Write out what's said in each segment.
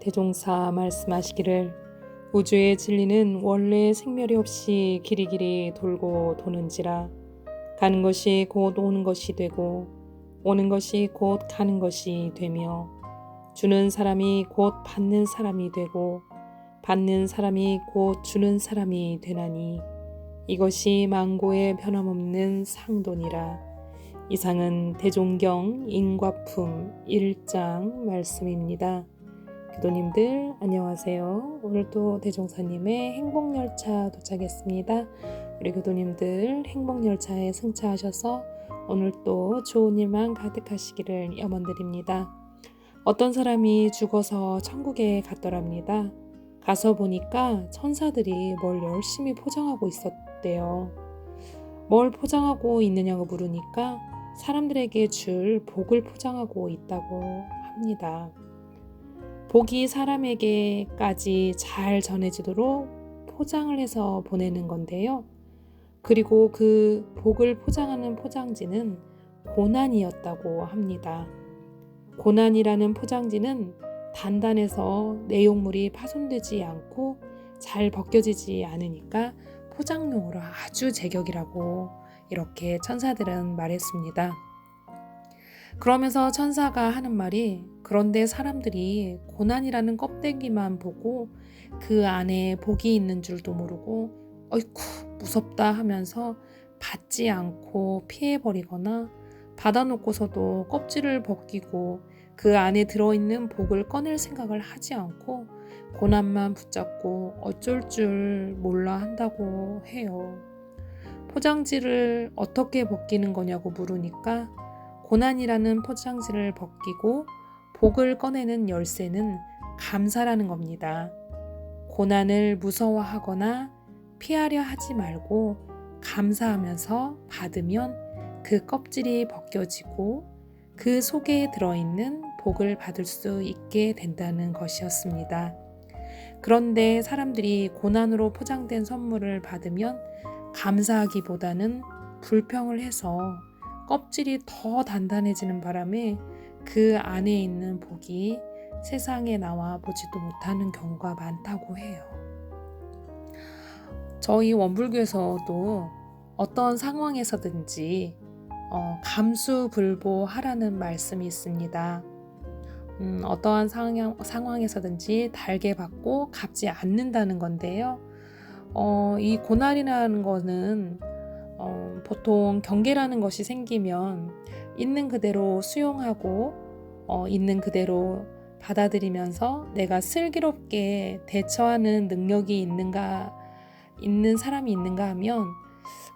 대종사 말씀하시기를 우주의 진리는 원래 생멸이 없이 길이길이 돌고 도는지라 가는 것이 곧 오는 것이 되고 오는 것이 곧 가는 것이 되며 주는 사람이 곧 받는 사람이 되고 받는 사람이 곧 주는 사람이 되나니 이것이 망고의 변함없는 상돈이라 이상은 대종경 인과품 1장 말씀입니다. 교도님들 안녕하세요. 오늘도 대종사님의 행복열차 도착했습니다. 우리 교도님들 행복열차에 승차하셔서 오늘 또 좋은 일만 가득하시기를 염원드립니다. 어떤 사람이 죽어서 천국에 갔더랍니다. 가서 보니까 천사들이 뭘 열심히 포장하고 있었대요. 뭘 포장하고 있느냐고 물으니까 사람들에게 줄 복을 포장하고 있다고 합니다. 복이 사람에게까지 잘 전해지도록 포장을 해서 보내는 건데요. 그리고 그 복을 포장하는 포장지는 고난이었다고 합니다. 고난이라는 포장지는 단단해서 내용물이 파손되지 않고 잘 벗겨지지 않으니까 포장용으로 아주 제격이라고 이렇게 천사들은 말했습니다. 그러면서 천사가 하는 말이 그런데 사람들이 고난이라는 껍데기만 보고 그 안에 복이 있는 줄도 모르고 어이쿠 무섭다 하면서 받지 않고 피해버리거나 받아놓고서도 껍질을 벗기고 그 안에 들어있는 복을 꺼낼 생각을 하지 않고 고난만 붙잡고 어쩔 줄 몰라 한다고 해요. 포장지를 어떻게 벗기는 거냐고 물으니까 고난이라는 포장지를 벗기고 복을 꺼내는 열쇠는 감사라는 겁니다. 고난을 무서워하거나 피하려 하지 말고 감사하면서 받으면 그 껍질이 벗겨지고 그 속에 들어있는 복을 받을 수 있게 된다는 것이었습니다. 그런데 사람들이 고난으로 포장된 선물을 받으면 감사하기보다는 불평을 해서 껍질이 더 단단해지는 바람에 그 안에 있는 복이 세상에 나와 보지도 못하는 경우가 많다고 해요. 저희 원불교에서도 어떤 상황에서든지 어, 감수불보하라는 말씀이 있습니다. 음, 어떠한 상황, 상황에서든지 달게 받고 갚지 않는다는 건데요. 어, 이 고난이라는 거는 어, 보통 경계라는 것이 생기면 있는 그대로 수용하고 어, 있는 그대로 받아들이면서 내가 슬기롭게 대처하는 능력이 있는가 있는 사람이 있는가 하면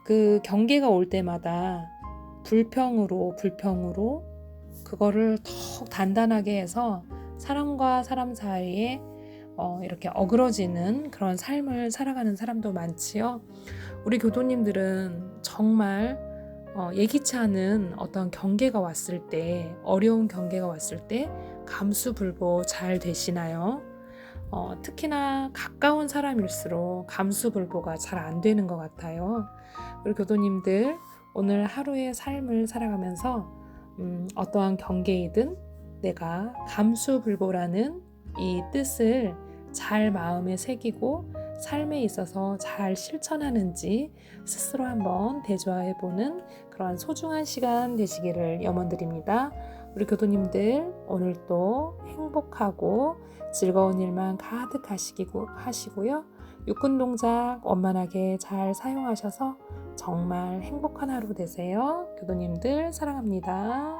그 경계가 올 때마다 불평으로 불평으로 그거를 더욱 단단하게 해서 사람과 사람 사이에 어, 이렇게 어그러지는 그런 삶을 살아가는 사람도 많지요. 우리 교도님들은 정말 어, 예기치 않은 어떤 경계가 왔을 때, 어려운 경계가 왔을 때 감수불보 잘 되시나요? 어, 특히나 가까운 사람일수록 감수불보가 잘 안 되는 것 같아요. 우리 교도님들 오늘 하루의 삶을 살아가면서 음, 어떠한 경계이든 내가 감수불보라는 이 뜻을 잘 마음에 새기고 삶에 있어서 잘 실천하는지 스스로 한번 대조해 보는 그러한 소중한 시간 되시기를 염원드립니다. 우리 교도님들 오늘도 행복하고 즐거운 일만 가득 하시고 하시고요. 육군 동작 원만하게 잘 사용하셔서 정말 행복한 하루 되세요. 교도님들 사랑합니다.